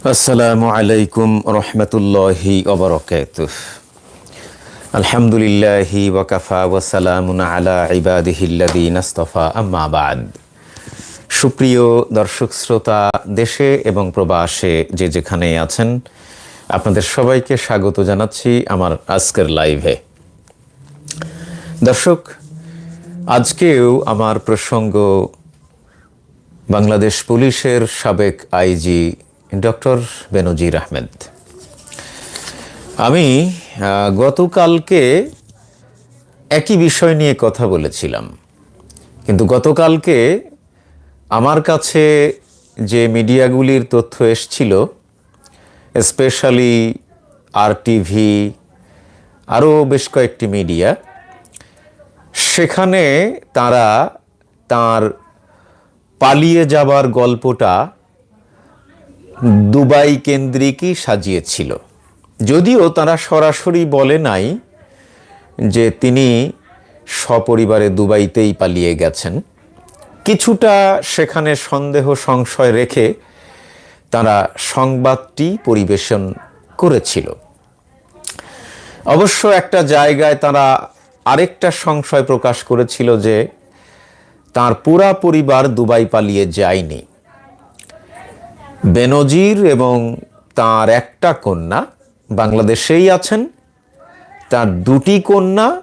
আসসালামু আলাইকুম রহমতুল্লাহি আলহামদুলিল্লাহি ওয়াকাফা ওয়াসালামুন আলা ইবাদিহিল্লাদিন আস্তফা, আম্মা সুপ্রিয় দর্শক শ্রোতা, দেশে এবং প্রবাসে যে যেখানে আছেন, আপনাদের সবাইকে স্বাগত জানাচ্ছি আমার আজকের লাইভে। দর্শক, আজকেও আমার প্রসঙ্গ বাংলাদেশ পুলিশের সাবেক আইজি ডক্টর বেনজির আহমেদ, আমি গতকালকে একই বিষয় নিয়ে কথা বলেছিলাম। কিন্তু গতকালকে আমার কাছে যে মিডিয়াগুলির তথ্য এসছিল স্পেশালি আর টিভি আরও বেশ কয়েকটি মিডিয়া, সেখানে তারা তার পালিয়ে যাবার গল্পটা দুবাই কেন্দ্রিকই সাজিয়েছিল। যদিও তারা সরাসরি বলে নাই যে তিনি সপরিবারে দুবাইতেই পালিয়ে গেছেন। কিছুটা সেখানে সন্দেহ সংশয় রেখে তারা সংবাদটি পরিবেশন করেছিল। অবশ্য একটা জায়গায় তারা আরেকটা সংশয় প্রকাশ করেছিল যে তার পুরা পরিবার দুবাই পালিয়ে যায়নি। বেনজির এবং তার একটা কন্যা বাংলাদেশেই আছেন। তার দুটি কন্যা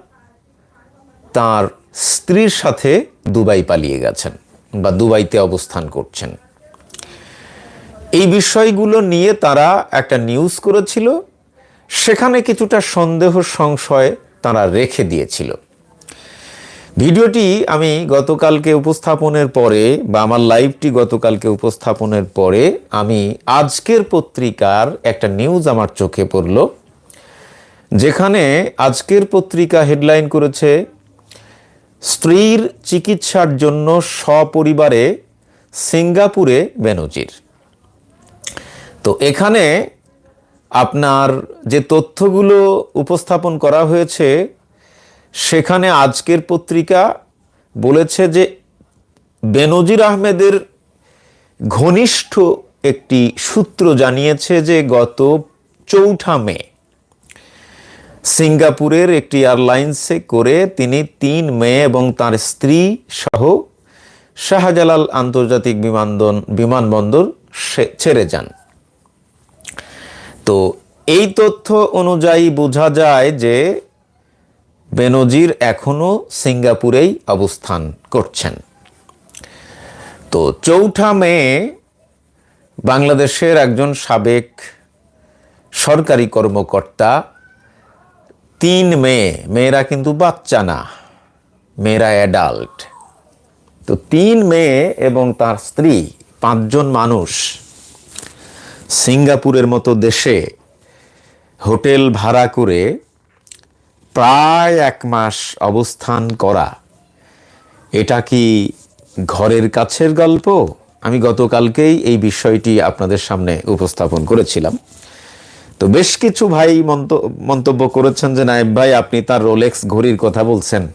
তার স্ত্রীর সাথে দুবাই পালিয়ে গেছেন বা দুবাইতে অবস্থান করছেন। এই বিষয়গুলো নিয়ে তারা একটা নিউজ করেছিল। সেখানে কিছুটা সন্দেহ, সংশয় তারা রেখে দিয়েছিল। ভিডিওটি আমি গতকালকে উপস্থাপনের পরে বা আমার লাইভটি গতকালকে উপস্থাপনের পরে আমি আজকের পত্রিকার একটা নিউজ আমার চোখে পড়ল, যেখানে আজকের পত্রিকা হেডলাইন করেছে, স্ত্রীর চিকিৎসার জন্য সপরিবারে সিঙ্গাপুরে বেনজির। তো এখানে আপনার যে তথ্যগুলো উপস্থাপন করা হয়েছে সেখানে আজকের পত্রিকা বলেছে যে বেনজির আহমেদের ঘনিষ্ঠ একটি সূত্র জানিয়েছে যে গত চৌঠা মে সিঙ্গাপুরের একটি এয়ারলাইন্সে করে তিনি তিন মে এবং তার স্ত্রী সহ শাহজালাল আন্তর্জাতিক বিমানবন্দর বিমানবন্দর ছেড়ে যান। তো এই তথ্য অনুযায়ী বোঝা যায় যে বেনজির এখনও সিঙ্গাপুরেই অবস্থান করছেন। তো চৌঠা মে বাংলাদেশের একজন সাবেক সরকারি কর্মকর্তা, তিন মেয়ে মেয়েরা কিন্তু বাচ্চা না, মেয়েরা অ্যাডাল্ট তো তিন মেয়ে এবং তার স্ত্রী, পাঁচজন মানুষ সিঙ্গাপুরের মতো দেশে হোটেল ভাড়া করে প্রায় এক মাস অবস্থান করা। এটা কি ঘরের কাছের গল্প? আমি গতকালকেই এই বিষয়টি আপনাদের সামনে উপস্থাপন করেছিলাম। তো বেশ কিছু ভাই মন্ত- মন্তব্য করেছেন যে, নায়েব ভাই, আপনি তার রোলেক্স ঘড়ির কথা বলছেন।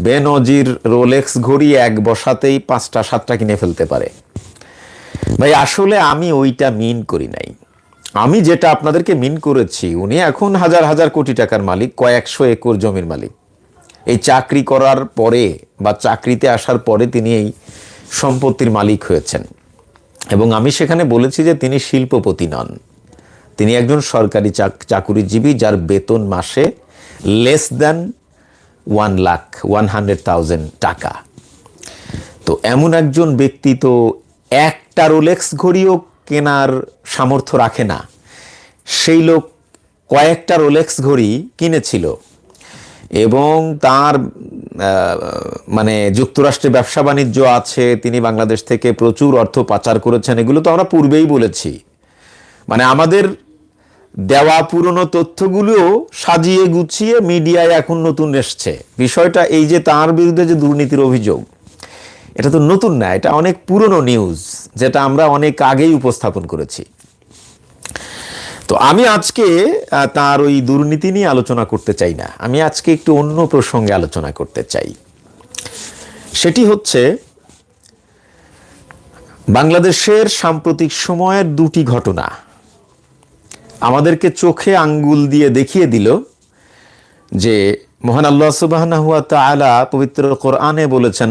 বেনজির রোলেক্স ঘড়ি এক বসাতেই পাঁচটা, সাতটা কিনে ফেলতে পারে। ভাই, আসলে আমি ওইটা মিন করি নাই। আমি যেটা আপনাদেরকে মিন করেছি, উনি এখন হাজার হাজার কোটি টাকার মালিক, কয়েকশো একর জমির মালিক। এই চাকরি করার পরে বা চাকরিতে আসার পরে তিনি এই সম্পত্তির মালিক হয়েছেন। এবং আমি সেখানে বলেছি যে তিনি শিল্পপতি নন। তিনি একজন সরকারি চাক- চাকুরিজীবী যার বেতন মাসে less than one lakh one hundred thousand টাকা। তো এমন একজন ব্যক্তি তো একটা রোলেক্স ঘড়িও কেনার সামর্থ্য রাখে না। সেই লোক কয়েকটা রোলেক্স ঘড়ি কিনেছিল এবং তার মানে যুক্তরাষ্ট্রে ব্যবসা বাণিজ্য আছে, তিনি বাংলাদেশ থেকে প্রচুর অর্থ পাচার করেছেন, এগুলো তো আমরা পূর্বেই বলেছি। মানে আমাদের দেওয়া পুরনো তথ্যগুলো সাজিয়ে গুছিয়ে মিডিয়ায় এখন নতুন এসছে। বিষয়টা এই যে তার বিরুদ্ধে যে দুর্নীতির অভিযোগ এটা তো নতুন না, এটা অনেক পুরনো নিউজ যেটা আমরা অনেক আগেই উপস্থাপন করেছি। তো আমি আজকে তার ওই দুর্নীতি নিয়ে আলোচনা করতে চাই না, আমি আজকে একটু অন্য প্রসঙ্গে আলোচনা করতে চাই। সেটি হচ্ছে, বাংলাদেশের সাম্প্রতিক সময়ের দুটি ঘটনা। আমাদেরকে চোখে আঙ্গুল দিয়ে দেখিয়ে দিল যে, মহান আল্লাহ সুবাহ পবিত্র কোরআনে বলেছেন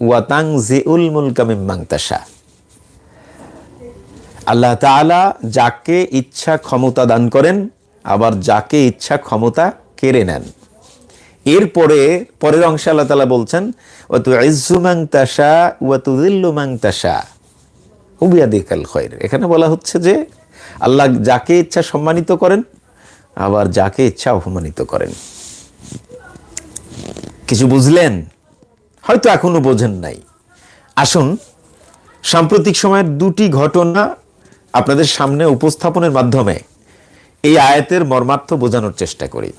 ওয়া তানজিউল মুলকা মিম্মান তাশা। আল্লাহ তাআলা যাকে ইচ্ছা ক্ষমতা দান করেন, আবার যাকে ইচ্ছা ক্ষমতা কেড়ে নেন। এরপরে, পরের অংশে আল্লাহ তালা বলছেন, ওয়া তুইজ্জু মান তাশা, ওয়া তুযিল্লু মান তাশা। উবিয়াদিকাল খৈর। এখানে বলা হচ্ছে যে, আল্লাহ যাকে ইচ্ছা সম্মানিত করেন, আবার যাকে ইচ্ছা অপমানিত করেন। কিছু বুঝলেন? হয়তো এখনও বোঝেন নাই। আসুন, সাম্প্রতিক সময়ের দুটি ঘটনা আপনাদের সামনে উপস্থাপনের মাধ্যমে এই আয়াতের মর্মার্থ বোঝানোর চেষ্টা করি।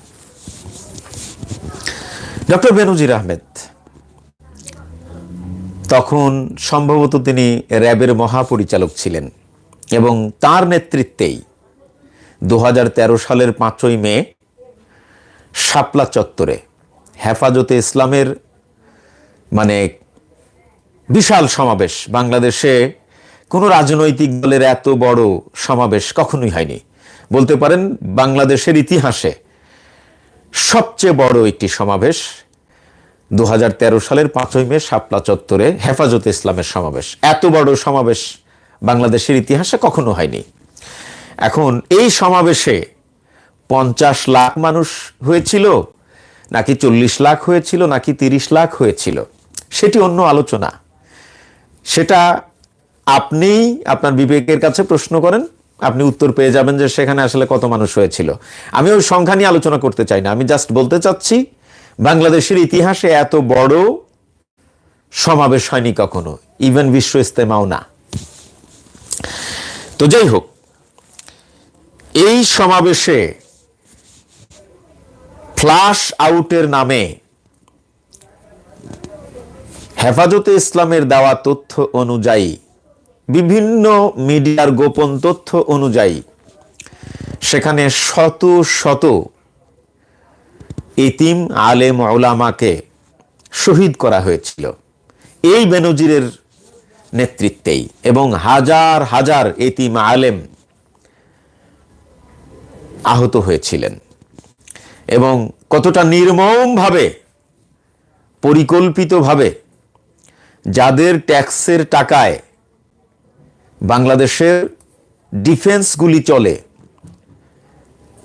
ডক্টর বেনজির আহমেদ, তখন সম্ভবত তিনি র্যাবের মহাপরিচালক ছিলেন এবং তার নেতৃত্বেই দু হাজার তেরো সালের পাঁচই মে শাপলা চত্বরে হেফাজতে ইসলামের মানে বিশাল সমাবেশ। বাংলাদেশে কোনো রাজনৈতিক দলের এত বড় সমাবেশ কখনোই হয়নি। বলতে পারেন বাংলাদেশের ইতিহাসে সবচেয়ে বড় একটি সমাবেশ দু হাজার তেরো সালের পাঁচই মে শাপলা চত্বরে হেফাজতে ইসলামের সমাবেশ। এত বড় সমাবেশ বাংলাদেশের ইতিহাসে কখনো হয়নি। এখন এই সমাবেশে পঞ্চাশ লাখ মানুষ হয়েছিল, নাকি চল্লিশ লাখ হয়েছিল, নাকি তিরিশ লাখ হয়েছিল। সেটি অন্য আলোচনা। সেটা আপনি আপনার বিবেকের কাছে প্রশ্ন করেন, আপনি উত্তর পেয়ে যাবেন যে সেখানে আসলে কত মানুষ হয়েছিল। আমি ওই সংখ্যা নিয়ে আলোচনা করতে চাই না, আমি জাস্ট বলতে চাচ্ছি, বাংলাদেশের ইতিহাসে এত বড় সমাবেশ হয়নি কখনো ইভেন বিশ্ব ইস্তেমাও না। তো যাই হোক, এই সমাবেশে ফ্লাশ আউটের নামে হেফাজতে ইসলামের দেওয়া তথ্য অনুযায়ী, বিভিন্ন মিডিয়ার গোপন তথ্য অনুযায়ী, সেখানে শত শত ইতিম আলেম ওলামাকে শহীদ করা হয়েছিল। এই বেনজিরের নেতৃত্বেই এবং হাজার হাজার এতিম আলেম আহত হয়েছিলেন এবং কতটা নির্মমভাবে, পরিকল্পিতভাবে যাদের ট্যাক্সের টাকায় বাংলাদেশের ডিফেন্সগুলি চলে,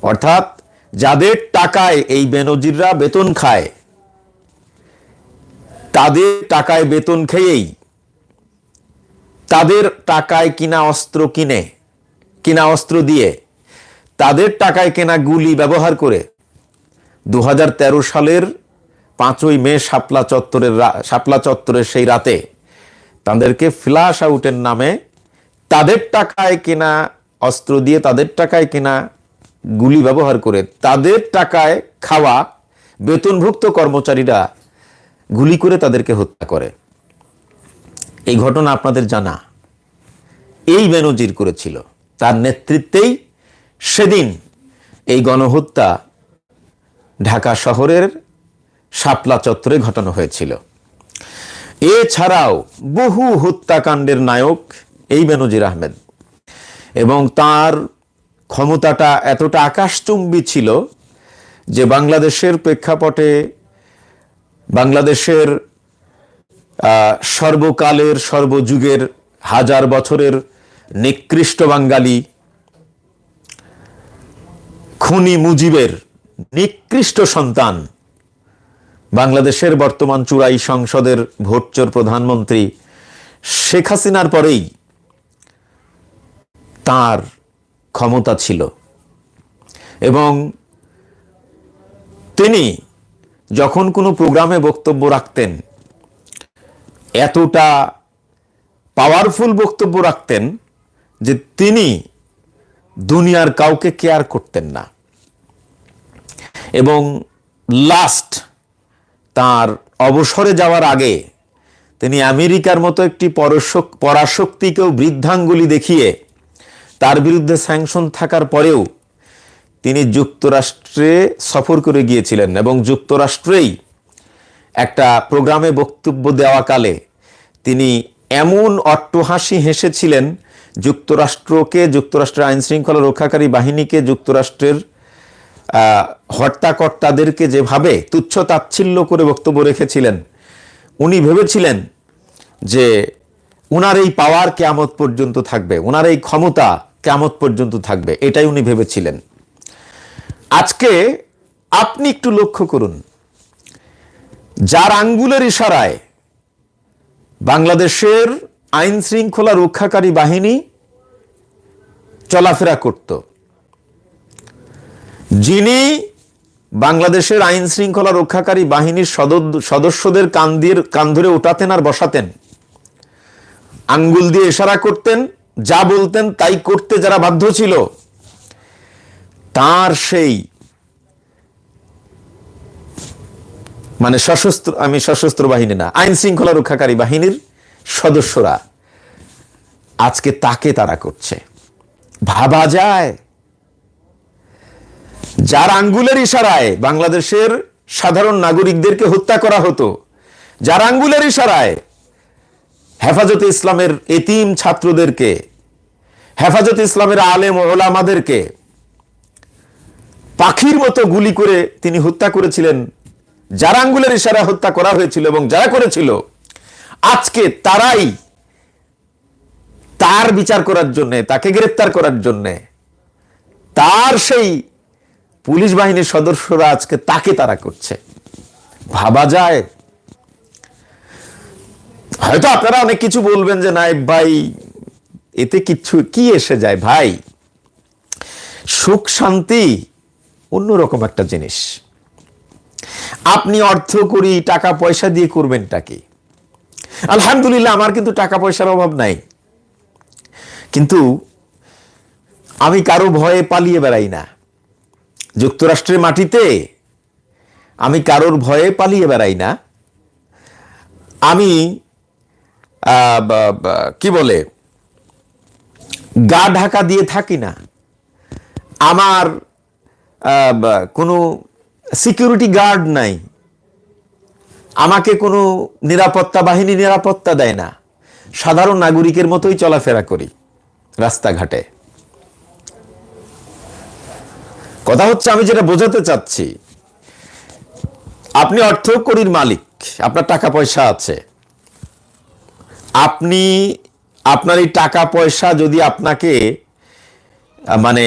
অর্থাৎ যাদের টাকায় এই বেনজিররা বেতন খায়, তাদের টাকায় বেতন খেয়েই তাদের টাকায় কিনা অস্ত্র কিনে, কিনা অস্ত্র দিয়ে তাদের টাকায় কেনা গুলি ব্যবহার করে দু হাজার তেরো সালের পাঁচই মে শাপলা চত্বরের শাপলা চত্বরের সেই রাতে তাদেরকে ফ্ল্যাশ আউটের নামে তাদের টাকায় কেনা অস্ত্র দিয়ে তাদের টাকায় কেনা গুলি ব্যবহার করে তাদের টাকায় খাওয়া বেতনভুক্ত কর্মচারীরা গুলি করে তাদেরকে হত্যা করে। এই ঘটনা আপনাদের জানা। এই বেনজির করেছিল। তার নেতৃত্বেই সেদিন এই গণহত্যা ঢাকা শহরের শাপলা চত্বরে ঘটানো হয়েছিল। এছাড়াও বহু হত্যাকাণ্ডের নায়ক এই বেনজির আহমেদ। এবং তার ক্ষমতাটা এতটা আকাশচুম্বী ছিল যে বাংলাদেশের প্রেক্ষাপটে বাংলাদেশের সর্বকালের, সর্বযুগের, হাজার বছরের নিকৃষ্ট বাঙালি খুনি মুজিবের নিকৃষ্ট সন্তান বাংলাদেশের বর্তমান চূড়াই সংসদের ভোটচোর প্রধানমন্ত্রী শেখ হাসিনার পরেই তার ক্ষমতা ছিল। এবং তিনি যখন কোনো প্রোগ্রামে বক্তব্য রাখতেন, এতটা পাওয়ারফুল বক্তব্য রাখতেন যে তিনি দুনিয়ার কাউকে কেয়ার করতেন না। এবং লাস্ট তার অবসরে যাওয়ার আগে তিনি আমেরিকার মতো একটি পরশক পরাশক্তিকেও বৃদ্ধাঙ্গুলি দেখিয়ে তার বিরুদ্ধে স্যাংশন থাকার পরেও তিনি যুক্তরাষ্ট্রে সফর করে গিয়েছিলেন এবং যুক্তরাষ্ট্রেই একটা প্রোগ্রামে বক্তব্য দেওয়াকালে তিনি এমন অট্টহাসি হেসেছিলেন যুক্তরাষ্ট্রকে, যুক্তরাষ্ট্রের আইনশৃঙ্খলা রক্ষাকারী বাহিনীকে, যুক্তরাষ্ট্রের হর্তাকর্তাদেরকে যেভাবে তুচ্ছ তাচ্ছিল্য করে বক্তব্য রেখেছিলেন, উনি ভেবেছিলেন যে উনার এই পাওয়ার কেয়ামত পর্যন্ত থাকবে ওনার এই ক্ষমতা কেয়ামত পর্যন্ত থাকবে, এটাই উনি ভেবেছিলেন। আজকে আপনি একটু লক্ষ্য করুন, যার আঙ্গুলের ইশারায় বাংলাদেশের আইন শৃঙ্খলা রক্ষাকারী বাহিনী চলাফেরা করত যিনি বাংলাদেশের আইন শৃঙ্খলা রক্ষাকারী বাহিনীর সদস্যদের কান্দির কান ধরে ওঠাতেন আর বসাতেন। আঙ্গুল দিয়ে ইশারা করতেন, যা বলতেন তাই করতে যারা বাধ্য ছিল। তার সেই মানে সশস্ত্র, আমি সশস্ত্র বাহিনী না, আইন শৃঙ্খলা রক্ষাকারী বাহিনীর সদস্যরা। আজকে তাকে তারা করছে। ভাবা যায় যার আঙ্গুলের ইশারায় বাংলাদেশের সাধারণ নাগরিকদেরকে হত্যা করা হতো, যার আঙ্গুলের ইশারায় হেফাজতে ইসলামের এতিম ছাত্রদেরকে, হেফাজতে ইসলামের আলেম ওলামাদেরকে পাখির মতো গুলি করে তিনি হত্যা করেছিলেন, যারা আঙ্গুলের ইশারা হত্যা করা হয়েছিল এবং যারা করেছিল, আজকে তারাই তার বিচার করার জন্যে, তাকে গ্রেপ্তার করার জন্যে, তার সেই পুলিশ বাহিনীর সদস্যরা আজকে তাকে তারা করছে। ভাবা যায়। হয়তো আপনারা অনেক কিছু বলবেন যে নাইব ভাই, এতে কিচ্ছু কি এসে যায় ভাই? সুখ, শান্তি অন্যরকম একটা জিনিস। আপনি অর্থ করি টাকা পয়সা দিয়ে করবেনটা কি? আলহামদুলিল্লাহ, আমার কিন্তু টাকা পয়সার অভাব নাই। কিন্তু আমি কারও ভয়ে পালিয়ে বেড়াই না। যুক্তরাষ্ট্রের মাটিতে আমি কারোর ভয়ে পালিয়ে বেড়াই না। আমি কি বলে, গা ঢাকা দিয়ে থাকি না। আমার কোনো সিকিউরিটি গার্ড নাই। আমাকে কোনো নিরাপত্তা বাহিনী নিরাপত্তা দেয় না। সাধারণ নাগরিকের মতোই চলাফেরা করি রাস্তাঘাটে। কথা হচ্ছে, আমি যেটা বোঝাতে চাচ্ছি, আপনি অর্থ করির মালিক, আপনার টাকা পয়সা আছে। আপনি, আপনার এই টাকা পয়সা যদি আপনাকে মানে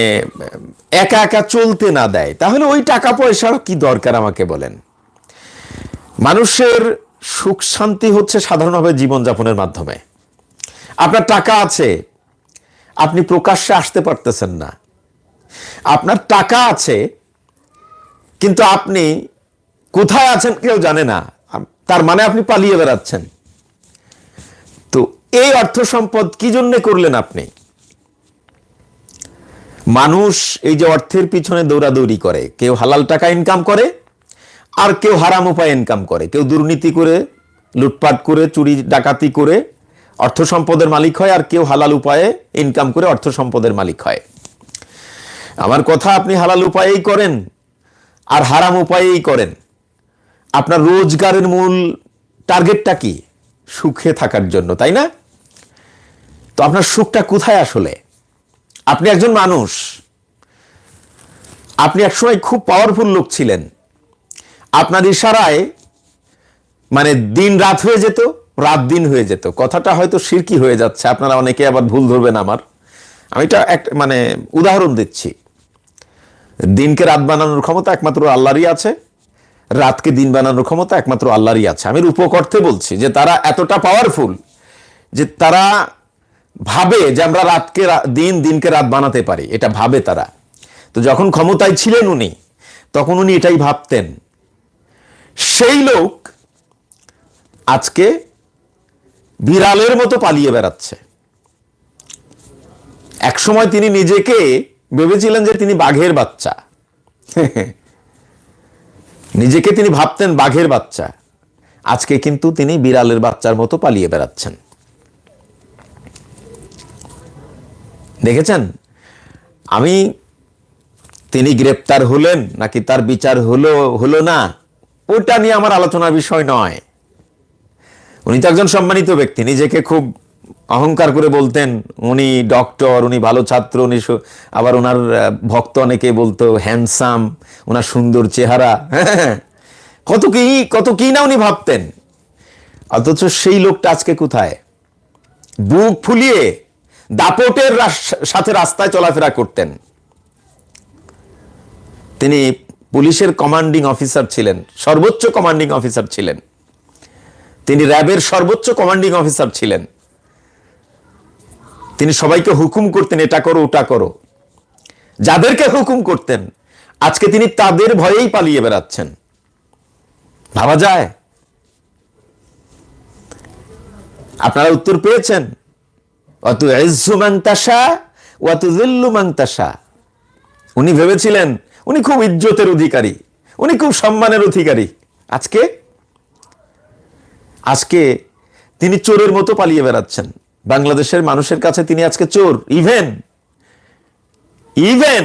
একা একা চলতে না দেয়, তাহলে ওই টাকা পয়সার কি দরকার আমাকে বলেন? মানুষের সুখ শান্তি হচ্ছে সাধারণভাবে জীবনযাপনের মাধ্যমে। আপনার টাকা আছে, আপনি প্রকাশ্যে আসতে পারতেছেন না। আপনার টাকা আছে, কিন্তু আপনি কোথায় আছেন কেউ জানে না। তার মানে আপনি পালিয়ে বেড়াচ্ছেন। তো এই অর্থ সম্পদ কি জন্য করলেন আপনি? মানুষ এই যে অর্থের পিছনে দৌড়াদৌড়ি করে, কেউ হালাল টাকা ইনকাম করে, আর কেউ হারাম উপায় ইনকাম করে। কেউ দুর্নীতি করে, লুটপাট করে, চুরি, ডাকাতি করে অর্থ সম্পদের মালিক হয়, আর কেউ হালাল উপায়ে ইনকাম করে অর্থ সম্পদের মালিক হয়। আমার কথা আপনি হালাল উপায়েই করেন আর হারাম উপায়েই করেন। আপনার রোজগারের মূল টার্গেটটা কি? সুখে থাকার জন্য, তাই না? তো আপনার সুখটা কোথায় আসলে? আপনি একজন মানুষ। আপনি একসময় খুব পাওয়ারফুল লোক ছিলেন। আপনার ইশারায় মানে দিন রাত হয়ে যেত, রাত দিন হয়ে যেত। কথাটা হয়তো সিরকি হয়ে যাচ্ছে, আপনারা অনেকে আবার ভুল ধরবেন আমার। আমি এটা এক মানে উদাহরণ দিচ্ছি। দিনকে রাত বানানোর ক্ষমতা একমাত্র আল্লাহরই আছে, রাতকে দিন বানানোর ক্ষমতা একমাত্র আল্লাহরই আছে। আমি রূপক অর্থে বলছি যে তারা এতটা পাওয়ারফুল যে তারা ভাবে যে আমরা রাতকে দিন দিনকে রাত বানাতে পারি। এটা ভাবে তারা। তো যখন ক্ষমতায় ছিলেন উনি, তখন উনি এটাই ভাবতেন। সেই লোক আজকে বিড়ালের মতো পালিয়ে বেড়াচ্ছে। একসময় তিনি নিজেকে ভেবেছিলেন যে তিনি বাঘের বাচ্চা। নিজেকে তিনি ভাবতেন বাঘের বাচ্চা। আজকে কিন্তু তিনি বিড়ালের বাচ্চার মতো পালিয়ে বেড়াচ্ছেন। দেখেছেন? আমি, তিনি গ্রেপ্তার হলেন নাকি তার বিচার হলো হলো না ওটা নিয়ে আমার আলোচনার বিষয় নয়। উনি তো একজন সম্মানিত ব্যক্তি, নিজেকে খুব অহংকার করে বলতেন, উনি ডক্টর উনি ভালো ছাত্র, উনি আবার ওনার ভক্ত অনেকে বলতো হ্যান্ডসাম ওনার সুন্দর চেহারা। কত কি কত কি না উনি ভাবতেন। অথচ সেই লোকটা আজকে কোথায়? বুক ফুলিয়ে দাপটের সাথে রাস্তায় চলাফেরা করতেন। তিনি পুলিশের কমান্ডিং অফিসার ছিলেন, সর্বোচ্চ কমান্ডিং অফিসার ছিলেন। তিনি র্যাবের সর্বোচ্চ কমান্ডিং অফিসার ছিলেন। তিনি সবাইকে হুকুম করতেন, এটা করো, ওটা করো। যাদেরকে হুকুম করতেন, আজকে তিনি তাদের ভয়েই পালিয়ে বেড়াচ্ছেন। ভাবা যায়? আপনারা উত্তর পেয়েছেন। অত উনি ভেবেছিলেন, উনি খুব ইজ্জতের অধিকারী, উনি খুব সম্মানের অধিকারী। আজকে? আজকে তিনি চোরের মতো পালিয়ে বেড়াচ্ছেন। বাংলাদেশের মানুষের কাছে তিনি আজকে চোর ইভেন ইভেন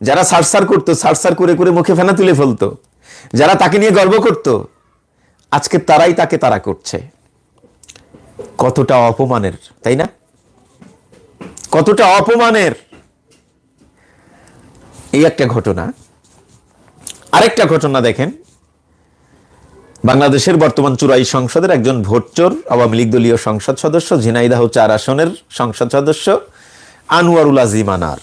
যারা সারসার করতো সারসার করে করে মুখে ফেনা তুলে ফেলতো, যারা তাকে নিয়ে গর্ব করত, আজকে তারাই তাকে তারা করছে। কতটা অপমানের, তাই না? কতটা অপমানের। এই একটা ঘটনা, আরেকটা ঘটনা দেখেন। বাংলাদেশের বর্তমান চুরাই সংসদের একজন ভোটচোর, আওয়ামী লীগ দলীয় সংসদ সদস্য, ঝিনাইদাহ চার আসনের সংসদ সদস্য, আনোয়ারুল আজিম আনার।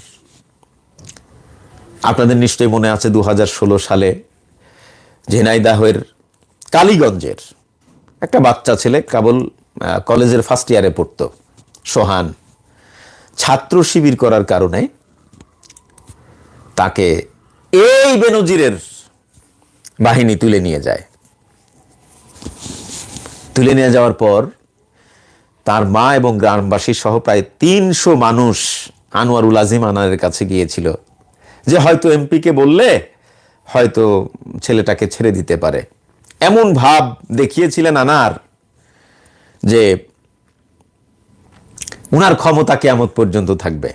আপনাদের নিশ্চয়ই মনে আছে দু হাজার ষোলো সালে ঝিনাইদাহের কালীগঞ্জের একটা বাচ্চা ছেলে কেবল কলেজের ফার্স্ট ইয়ারে পড়তো, সোহান। ছাত্র শিবির করার কারণে তাকে এই বেনজিরের বাহিনী তুলে নিয়ে যায়। তুলে নিয়ে যাওয়ার পর তার মা এবং গ্রামবাসী সহ প্রায় তিনশো মানুষ আনোয়ারুল আজিম আনারের কাছে গিয়েছিল যে হয়তো এমপিকে বললে হয়তো ছেলেটাকে ছেড়ে দিতে পারে। এমন ভাব দেখিয়েছিলেন আনার যে উনার ক্ষমতা কেমত পর্যন্ত থাকবে।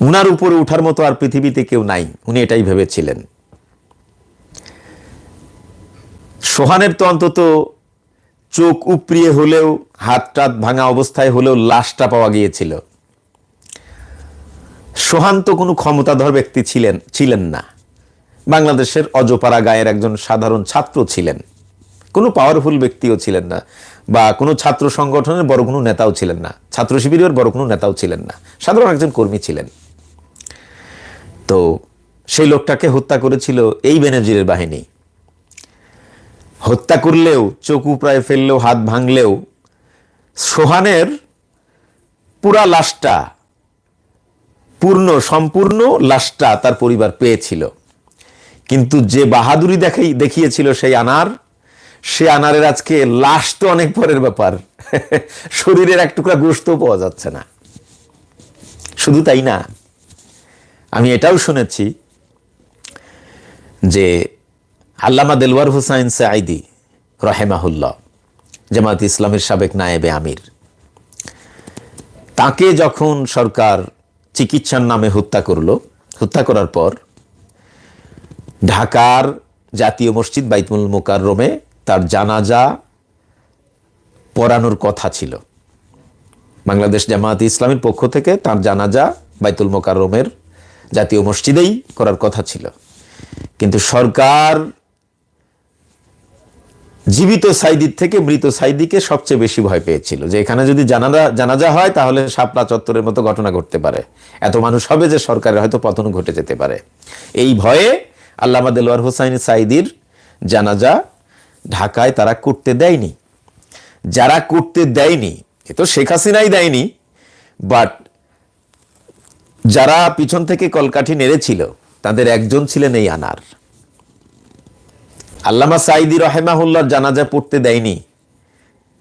উনার উপরে উঠার মতো আর পৃথিবীতে কেউ নাই, উনি এটাই ভেবেছিলেন। সোহানের তো অন্তত চোখ উপড়িয়ে হলেও, হাত টাত ভাঙা অবস্থায় হলেও লাশটা পাওয়া গিয়েছিল। সোহান তো কোনো ক্ষমতাধর ব্যক্তি ছিলেন ছিলেন না। বাংলাদেশের অজপাড়া গায়ের একজন সাধারণ ছাত্র ছিলেন। কোনো পাওয়ারফুল ব্যক্তিও ছিলেন না, বা কোনো ছাত্র সংগঠনের বড় কোনো নেতাও ছিলেন না। ছাত্র শিবিরের বড় কোনো নেতাও ছিলেন না। সাধারণ একজন কর্মী ছিলেন। তো সেই লোকটাকে হত্যা করেছিল এই বেনজিরের বাহিনী। হত্যা করলেও, চোখ উপড়ায় ফেললেও, হাত ভাঙলেও, সোহানের পুরা লাশটা, পূর্ণ, সম্পূর্ণ লাশটা তার পরিবার পেয়েছিল। কিন্তু যে বাহাদুরি দেখাই দেখিয়েছিল সেই আনার, সে আনারের আজকে লাশ তো অনেক পরের ব্যাপার। শরীরের এক টুকরা গোস্তও পাওয়া যাচ্ছে না। শুধু তাই না, আমি এটাও শুনেছি যে আল্লামা দেলওয়ার হুসাইন সাইদি রহেমাহুল্লাহ জামাত ইসলামের সাবেক নায়েবে আমির। তাকে যখন সরকার চিকিৎসার নামে হত্যা করল, হত্যা করার পর ঢাকার জাতীয় মসজিদ বাইতুল মোকাররমে তার জানাজা পড়ানোর কথা ছিল। বাংলাদেশ জামায়াত ইসলামের পক্ষ থেকে তার জানাজা বাইতুল মোকাররমের জাতীয় মসজিদেই করার কথা ছিল। কিন্তু সরকার জীবিত সাইদির থেকে মৃত সাইদিকে সবচেয়ে বেশি ভয় পেয়েছিল। যে এখানে যদি জানাজা জানাজা হয়, তাহলে শাপলা চত্বরের মতো ঘটনা ঘটতে পারে। এত মানুষ হবে যে সরকারের হয়তো পতন ঘটে যেতে পারে। এই ভয়ে আল্লামা দেলোয়ার হোসাইন সাইদির জানাজা ঢাকায় তারা করতে দেয়নি। যারা করতে দেয়নি, এ তো শেখ হাসিনাই দেয়নি বাট যারা পিছন থেকে কলকাঠি নেড়েছিল, তাদের একজন ছিলেন এই আনার। আল্লামা সাইদি রহেমাহুল্লার জানাজা পড়তে দেয়নি।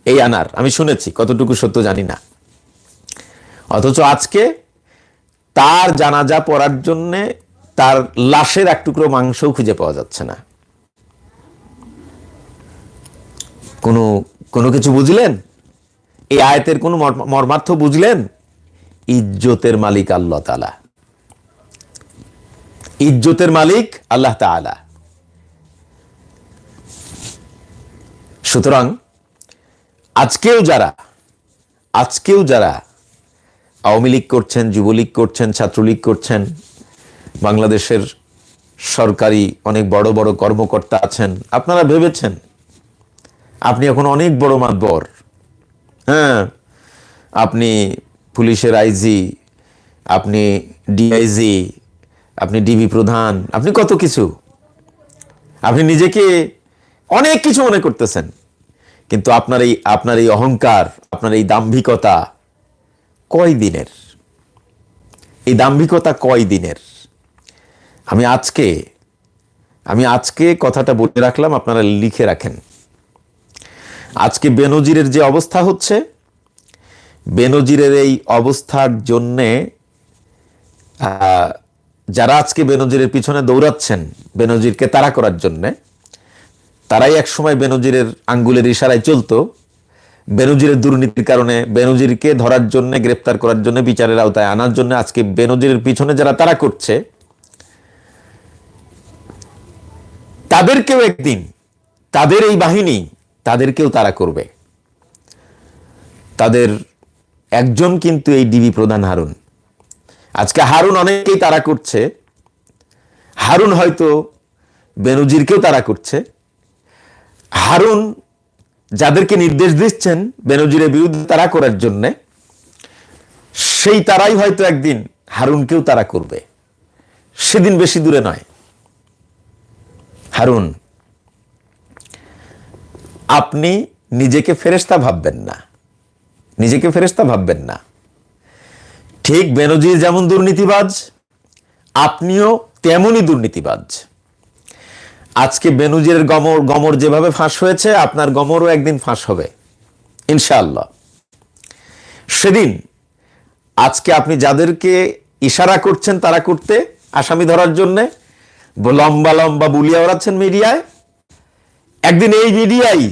এই আনার, আমি শুনেছি, কতটুকু সত্য জানি না। অথচ আজকে তার জানাজা পড়ার জন্যে তার লাশের এক টুকরো মাংসও খুঁজে পাওয়া যাচ্ছে না। কোনো কোনো কিছু বুঝলেন? এই আয়তের কোনো মর্মার্থ বুঝলেন? ইজ্জতের মালিক আল্লাহ তালা ইজ্জতের মালিক আল্লাহ তাআলা। সুতরাং আজকেও যারা আজকেও যারা আওয়ামী লীগ করছেন, যুবলীগ করছেন, ছাত্রলীগ করছেন, বাংলাদেশের সরকারি অনেক বড় বড় কর্মকর্তা আছেন, আপনারা ভেবেছেন, আপনি এখন অনেক বড় মাতবর। হ্যাঁ আপনি পুলিশের আইজি, আপনি ডিআইজি, আপনি ডিবি প্রধান, আপনি কত কিছু। আপনি নিজেকে অনেক কিছু মনে করতেছেন। কিন্তু আপনার এই আপনার এই অহংকার, আপনার এই দাম্ভিকতা কয় দিনের? এই দাম্ভিকতা কয় দিনের? আমি আজকে আমি আজকে কথাটা বলে রাখলাম, আপনারা লিখে রাখেন। আজকে বেনজিরের যে অবস্থা হচ্ছে, বেনজিরের এই অবস্থার জন্যে যারা আজকে বেনজিরের পিছনে দৌড়াচ্ছেন, বেনজিরকে তাড়া করার জন্যে তারাই এক সময় বেনজিরের আঙ্গুলের ইশারায় চলতো। বেনজিরের দুর্নীতির কারণে বেনজিরকে ধরার জন্য, গ্রেপ্তার করার জন্য, বিচারের আওতায় আনার জন্য আজকে বেনজিরের পিছনে যারা তারা করছে, তাদেরকেও একদিন তাদের এই বাহিনী, তাদেরকেও তারা করবে। তাদের একজন কিন্তু এই ডিবি প্রধান হারুন। আজকে হারুন অনেকেই তারা করছে। হারুন হয়তো বেনজিরকেও তারা করছে। হারুন যাদেরকে নির্দেশ দিচ্ছেন বেনজিরের বিরুদ্ধে তারা করার জন্য, সেই তারাই হয়তো একদিন হারুনকেও তারা করবে। সেদিন বেশি দূরে নয়। হারুন, আপনি নিজেকে ফেরেস্তা ভাববেন না। নিজেকে ফেরেস্তা ভাববেন না। ঠিক বেনজির যেমন দুর্নীতিবাজ, আপনিও তেমনই দুর্নীতিবাজ। আজকে বেনজিরের গমর গমর যেভাবে ফাঁস হয়েছে, আপনার গমরও একদিন ফাঁস হবে। ইনশাআল্লাহ। সেদিন, আজকে আপনি যাদেরকে ইশারা করছেন তারা করতে, আসামি ধরার জন্যে, লম্বা লম্বা বুলিয়া ওড়াচ্ছেন মিডিয়ায়, একদিন এই মিডিয়াই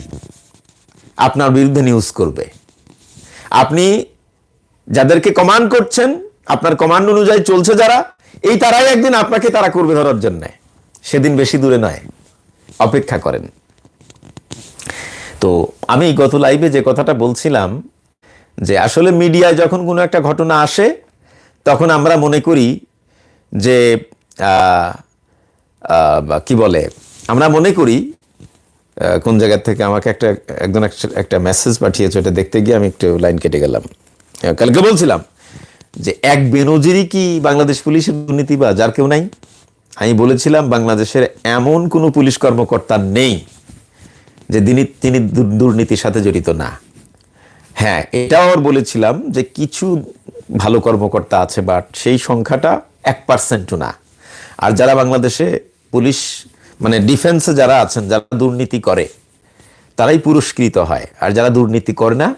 আপনার বিরুদ্ধে নিউজ করবে। আপনি যাদেরকে কমান্ড করছেন, আপনার কমান্ড অনুযায়ী চলছে যারা, এই তারাই একদিন আপনাকে তারা করবে ধরার জন্য। সেদিন বেশি দূরে নয়, অপেক্ষা করেন। তো আমি গত লাইভে যে কথাটা বলছিলাম, যে আসলে মিডিয়ায় যখন কোনো একটা ঘটনা আসে, তখন আমরা মনে করি যে কি বলে, আমরা মনে করি কোন জায়গার থেকে আমাকে একটা, একজন একটা- মেসেজ পাঠিয়েছে, ওটা দেখতে গিয়ে আমি একটু লাইন কেটে গেলাম। কালকে বলছিলাম যে, এক বেনজিরই কি বাংলাদেশ পুলিশের দুর্নীতি বা যার কেউ নাই? আমি বলেছিলাম বাংলাদেশের এমন কোনো পুলিশ কর্মকর্তা নেই যে তিনি তিনি দুর্নীতির সাথে জড়িত না। হ্যাঁ এটাও আর বলেছিলাম যে কিছু ভালো কর্মকর্তা আছে, বাট সেই সংখ্যাটা এক পার্সেন্টও না। আর যারা বাংলাদেশে পুলিশ মানে ডিফেন্সে যারা আছেন, যারা দুর্নীতি করে, তারাই পুরস্কৃত হয়। আর যারা দুর্নীতি করে না,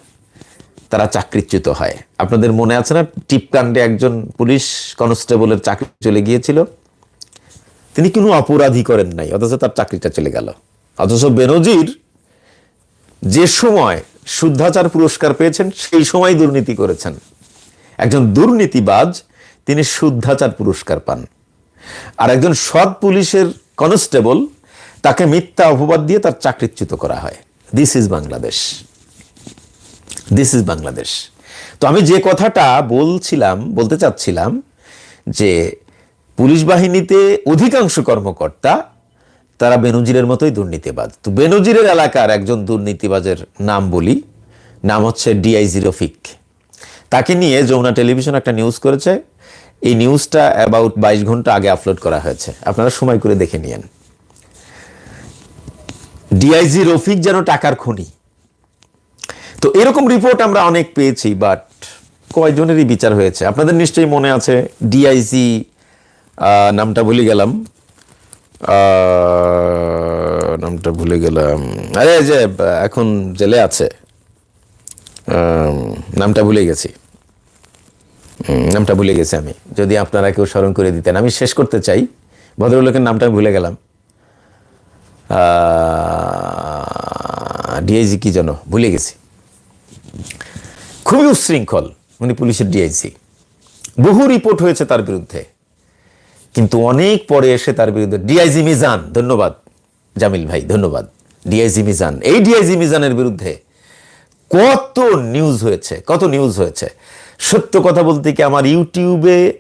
তারা চাকরিচ্যুত হয়। আপনাদের মনে আছে না, টিপকাণ্ডে একজন পুলিশ কনস্টেবলের চাকরি চলে গিয়েছিল? তিনি কোনো অপরাধী করেন নাই, অথচ তার চাকরিটা চলে গেল। অথচ বেনজির যে সময় শুদ্ধাচার পুরস্কার পেয়েছেন, সেই সময় দুর্নীতি করেছেন। একজন দুর্নীতিবাজ, তিনি শুদ্ধাচার পুরস্কার পান। আর একজন সৎ পুলিশের কনস্টেবল, তাকে মিথ্যা অপবাদ দিয়ে তার চাকরিচ্যুত করা হয়। This is Bangladesh this is Bangladesh তো আমি যে কথাটা বলছিলাম, বলতে চাচ্ছিলাম যে পুলিশ বাহিনীতে অধিকাংশ কর্মকর্তা তারা বেনজিরের মতোই দুর্নীতিবাজ। তো বেনজিরের এলাকার একজন দুর্নীতিবাজের নাম বলি, নাম হচ্ছে ডিআইজি রফিক তাকে নিয়ে যমুনা টেলিভিশন একটা নিউজ করেছে। এই নিউজটা অ্যাবাউট বাইশ ঘণ্টা আগে আপলোড করা হয়েছে। আপনারা সময় করে দেখে নিয়েন। ডিআইজি রফিক যেন টাকার খনি। তো এরকম রিপোর্ট আমরা অনেক পেয়েছি বাট কয়জনেরই বিচার হয়েছে? আপনাদের নিশ্চয়ই মনে আছে ডিআইজি নামটা ভুলে গেলাম। নামটা ভুলে গেলাম। আরে যে, এখন জেলে আছে। নামটা ভুলে গেছি। নামটা ভুলে গেছি আমি। যদি আপনারা কেউ স্মরণ করে দিতেন। আমি শেষ করতে চাই। ভদ্রলোকের নামটা আমি ভুলে গেলাম। ডিআইজি কি যেন? ভুলে গেছি। খুবই উচ্ছৃঙ্খল উনি পুলিশের ডিআইজি বহু রিপোর্ট হয়েছে তার বিরুদ্ধে। কিন্তু অনেক পরে এসে তার বিরুদ্ধে ডিআইজি মিজান, ধন্যবাদ। জামিল ভাই, ধন্যবাদ। ডিআইজি মিজান, এই ডিআইজি মিজানের বিরুদ্ধে কত নিউজ হয়েছে, কত নিউজ হয়েছে? সত্য কথা বলতে কি আমার ইউটিউবে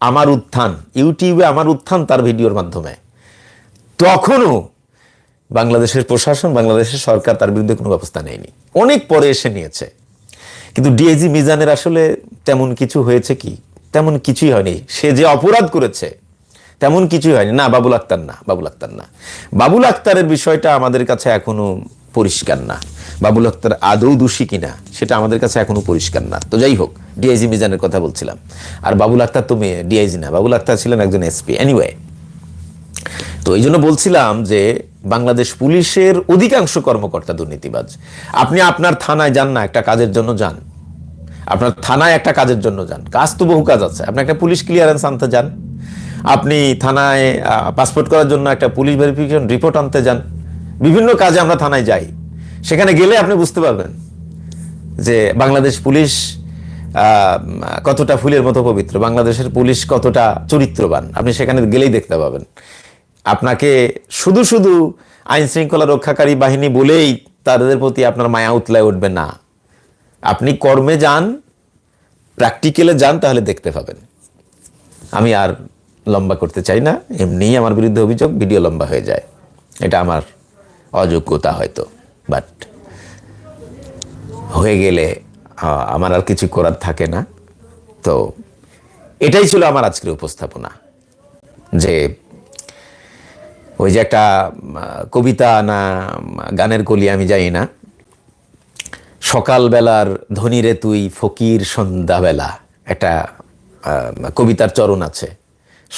আমার উত্থান, ইউটিউবে আমার উত্থান তার ভিডিওর মাধ্যমে। তখনও বাংলাদেশের প্রশাসন, বাংলাদেশের সরকার তার বিরুদ্ধে কোনো ব্যবস্থা নেয়নি। অনেক পরে এসে নিয়েছে। কিন্তু ডিআইজি মিজানের আসলে তেমন কিছু হয়েছে কি? তেমন কিছুই হয়নি। সে যে অপরাধ করেছে তেমন কিছুই হয়নি। না, বাবুল আক্তার না, বাবুল আক্তার না। বাবুল আক্তারের বিষয়টা আমাদের কাছে এখনও পরিষ্কার না। বাবুল আক্তার আদৌ দোষী কিনা, সেটা আমাদের কাছে এখনও পরিষ্কার না। তো যাই হোক, ডিআইজি মিজানের কথা বলছিলাম। আর বাবুল আক্তার তো মেয়ে, ডিআইজি না। বাবুল আক্তার ছিলেন একজন এসপি। এনিওয়ে তো এই জন্য বলছিলাম যে বাংলাদেশ পুলিশের অধিকাংশ কর্মকর্তা দুর্নীতিবাজ। আপনি আপনার থানায় যান না, একটা কাজের জন্য যান। আপনার থানায় একটা কাজের জন্য যান। কাজ তো বহু কাজ আছে। আপনি একটা পুলিশ ক্লিয়ারেন্স আনতে যান। আপনি থানায় পাসপোর্ট করার জন্য একটা পুলিশ ভেরিফিকেশন রিপোর্ট আনতে যান। বিভিন্ন কাজে আমরা থানায় যাই। সেখানে গেলে আপনি বুঝতে পারবেন যে বাংলাদেশ পুলিশ কতটা ফুলের মতো পবিত্র। বাংলাদেশের পুলিশ কতটা চরিত্রবান। আপনি সেখানে গেলেই দেখতে পাবেন। আপনাকে শুধু শুধু আইন শৃঙ্খলা রক্ষাকারী বাহিনী বলেই তাদের প্রতি আপনার মায়া উতলায় উঠবে না। আপনি কর্মে যান প্র্যাকটিক্যালে যান, তাহলে দেখতে পাবেন। আমি আর লম্বা করতে চাই না, এমনিই আমার বিরুদ্ধে অভিযোগ, ভিডিও লম্বা হয়ে যায়। এটা আমার অযোগ্যতা হয়তো বাট হয়ে গেলে আমার আর কিছু করার থাকে না। তো এটাই ছিল আমার আজকের উপস্থাপনা, যে ওই যে একটা কবিতা না, গানের কলি আমি জানি না। সকালবেলার ধনীরে তুই ফকির সন্ধ্যাবেলা, একটা কবিতার চরণ আছে।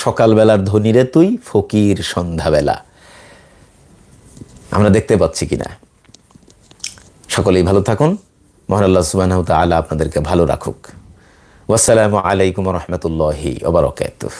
সকালবেলার ধনীরে তুই, ফকির সন্ধ্যাবেলা। আমরা দেখতে পাচ্ছি কিনা। সকলেই ভালো থাকুন। মহান আল্লাহ সুবাহ আপনাদেরকে ভালো রাখুক। ওয়াসালামু আলাইকুম রহমতুল্লাহি ওবরকাতুহ